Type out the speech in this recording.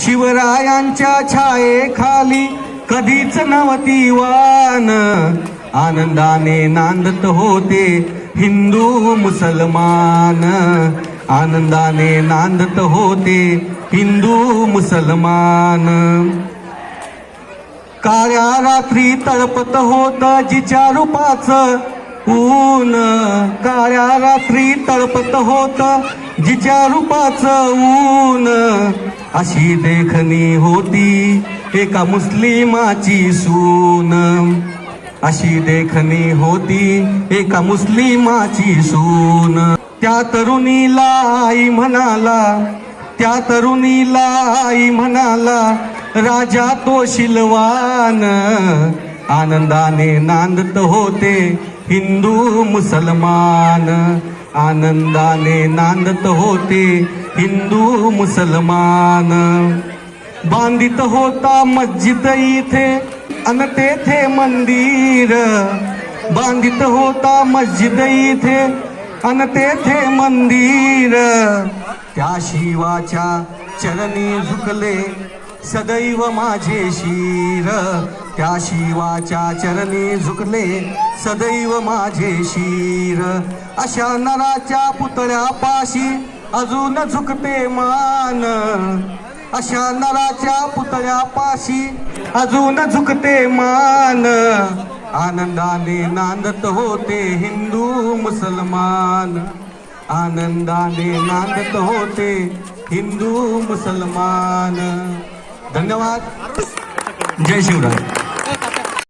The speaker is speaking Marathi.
शिवरायांच्या छायेखाली कधीच नव्हती वान. आनंदाने नांदत होते हिंदू मुसलमान. आनंदाने नांदत होते हिंदू मुसलमान. काळ्या रात्री तळपत होत जिच्या रूपाचं ऊन काळ्या रात्री तळपत होत जिच्या रूपाचं ऊन. अशी देखणी होती एका मुस्लिमाची सून. अशी देखणी होती एका मुस्लिमाची सून. त्या तरुणीला आई म्हणाला त्या तरुणीला आई म्हणाला राजा तो शिलवान. आनंदाने नांदत होते हिंदू मुसलमान आनंदाने नांदत होते. हिंदू मुसलमान बांधित होता मस्जिद इथे अन तेथे मंदिर. बांधित होता मस्जिद इथे अन तेथे मंदिर. त्या शिवाच्या चरणी झुकले सदैव माझे शिर. त्या शिवाच्या चरणी झुकले सदैव माझे शिर. अशा नराच्या पुतळ्यापाशी अजून झुकते मान. अशा नराच्या पुतळ्यापाशी अजून झुकते मान. आनंदाने नांदत होते हिंदू मुसलमान. आनंदाने नांदत होते हिंदू मुसलमान. धन्यवाद. जय शिवराय. Gracias.